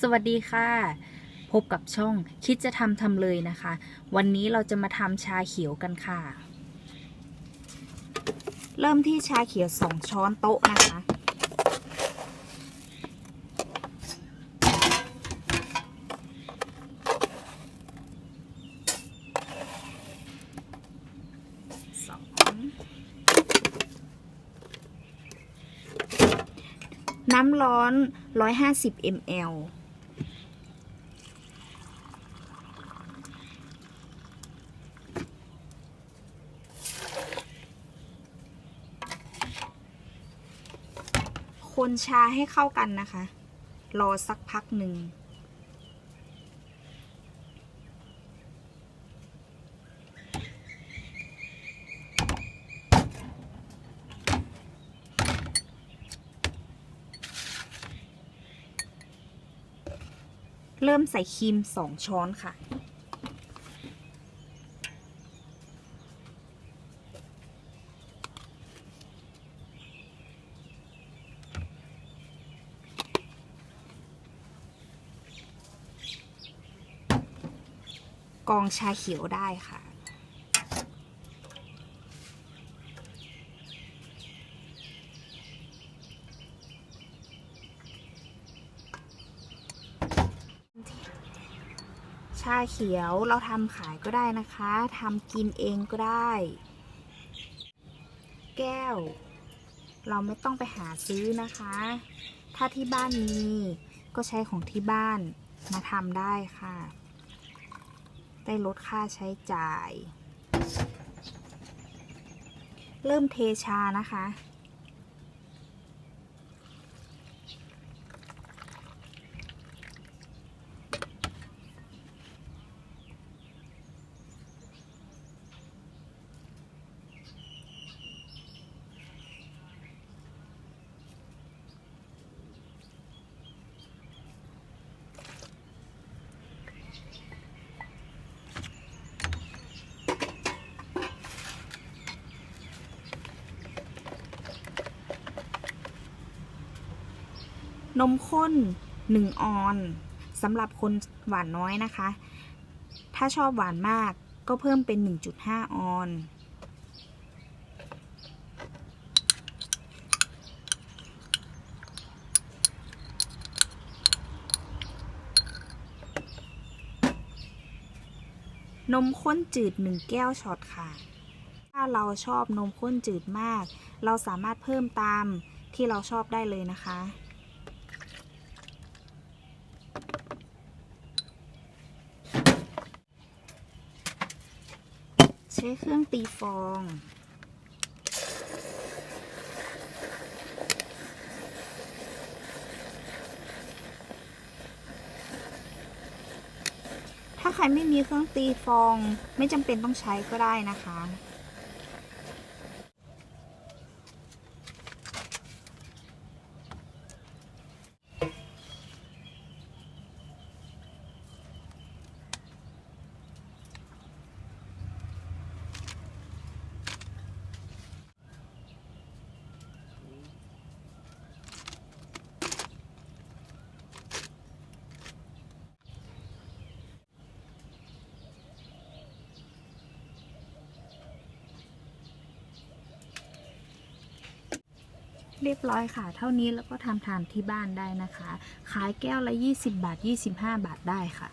สวัสดีค่ะ พบกับช่องคิดจะทำทำเลยนะคะ วันนี้เราจะมาทำชาเขียวกันค่ะ เริ่มที่ชาเขียว2ช้อนโต๊ะนะคะ สอง น้ำร้อน 150 ml คนชาให้เข้ากันนะคะ รอสักพักหนึ่ง เริ่มใส่ครีม2ช้อนค่ะ กองชาเขียวได้ค่ะ ชาเขียวเราทำขายก็ได้นะคะทำกินเองก็ได้ แก้ว เราไม่ต้องไปหาซื้อนะคะ ถ้าที่บ้านมีก็ใช้ของที่บ้านมาทำได้ค่ะ ได้ลดค่าใช้จ่าย เริ่มเทชานะคะ นมข้น 1 ออนสำหรับคนหวานน้อยนะคะ ถ้าชอบหวานมากก็เพิ่มเป็น 1.5 ออน นมข้นจืด 1 แก้วช็อตค่ะ ถ้าเราชอบนมข้นจืดมาก เราสามารถเพิ่มตามที่เราชอบได้เลยนะคะ ใช้เครื่องตีฟอง ถ้าใครไม่มีเครื่องตีฟองไม่จำเป็นต้องใช้ก็ได้นะคะ เรียบร้อยค่ะ เท่านี้แล้วก็ทำทานที่บ้านได้นะคะ ขายแก้วละ 20 บาท 25 บาทได้ค่ะ